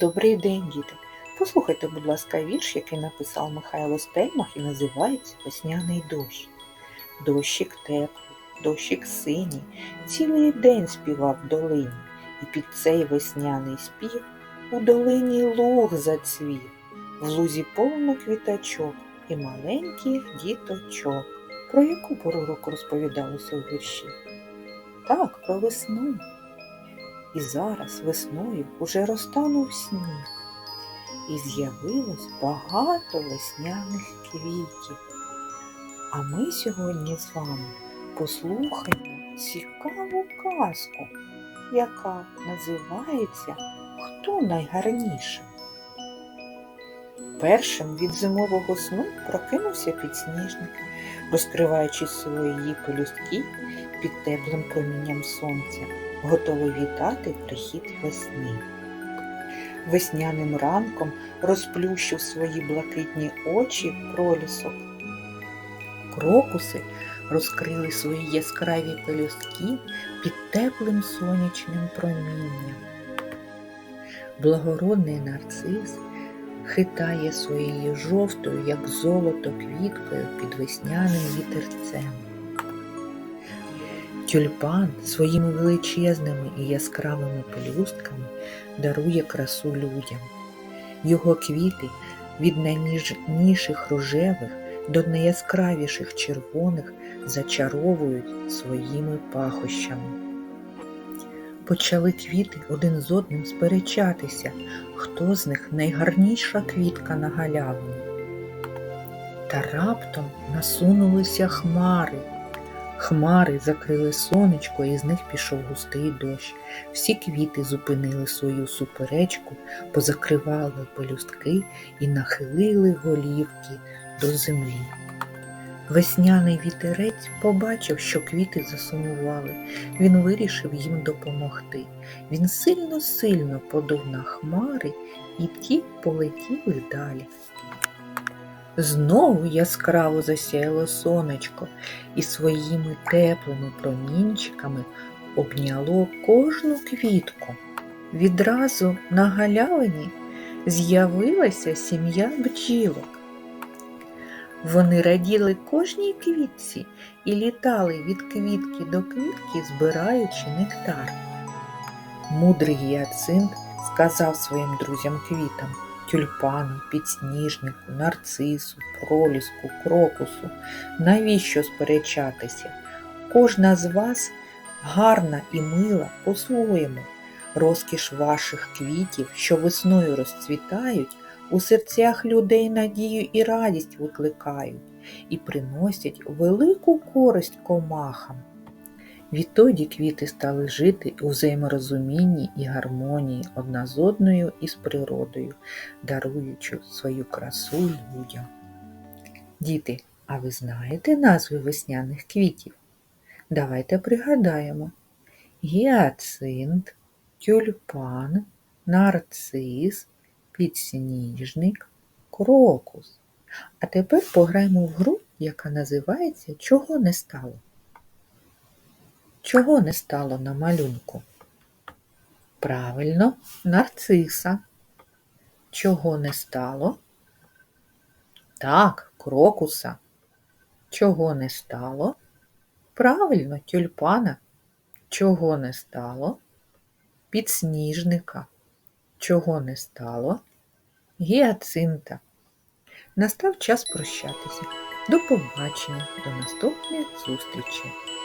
Добрий день, діти! Послухайте, будь ласка, вірш, який написав Михайло Стельмах і називається Весняний дощ. Дощик теплий, дощик синій, цілий день співав долині, і під цей весняний спів у долині луг зацвів, в лузі повно квіточок і маленьких діточок. Про яку пору року розповідалося у вірші? Так, про весну. І зараз весною уже розтанув сніг, і з'явилось багато весняних квітів. А ми сьогодні з вами послухаємо цікаву казку, яка називається Хто найгарніше. Першим від зимового сну прокинувся підсніжник, розкриваючи свої пелюстки під теплим промінням сонця готовий вітати прихід весни. Весняним ранком розплющив свої блакитні очі пролісок. Крокуси розкрили свої яскраві пелюстки під теплим сонячним промінням. Благородний нарцис хитає своєю жовтою, як золото, квіткою під весняним вітерцем. Тюльпан своїми величезними і яскравими пелюстками дарує красу людям. Його квіти від найніжніших рожевих до найяскравіших червоних зачаровують своїми пахощами. Почали квіти один з одним сперечатися, хто з них найгарніша квітка на галявині. Та раптом насунулися хмари. Хмари закрили сонечко, і з них пішов густий дощ. Всі квіти зупинили свою суперечку, позакривали пелюстки і нахилили голівки до землі. Весняний вітерець побачив, що квіти засумували. Він вирішив їм допомогти. Він сильно-сильно подув на хмари, і ті полетіли далі. Знову яскраво засяяло сонечко і своїми теплими промінчиками обняло кожну квітку. Відразу на галявині з'явилася сім'я бджілок. Вони раділи кожній квітці і літали від квітки до квітки, збираючи нектар. Мудрий гіацинт сказав своїм друзям квітам тюльпану, підсніжнику, нарцису, проліску, крокусу. Навіщо сперечатися? Кожна з вас гарна і мила по-своєму. Розкіш ваших квітів, що весною розцвітають, у серцях людей надію і радість викликають і приносять велику користь комахам. Відтоді квіти стали жити у взаєморозумінні і гармонії одна з одною і з природою, даруючи свою красу людям. Діти, а ви знаєте назви весняних квітів? Давайте пригадаємо: гіацинт, тюльпан, нарцис, підсніжник, крокус. А тепер пограємо в гру, яка називається Чого не стало. Чого не стало на малюнку? Правильно, нарциса. Чого не стало? Так, крокуса. Чого не стало? Правильно, тюльпана. Чого не стало? Підсніжника. Чого не стало? Гіацинта. Настав час прощатися. До побачення, до наступних зустрічей!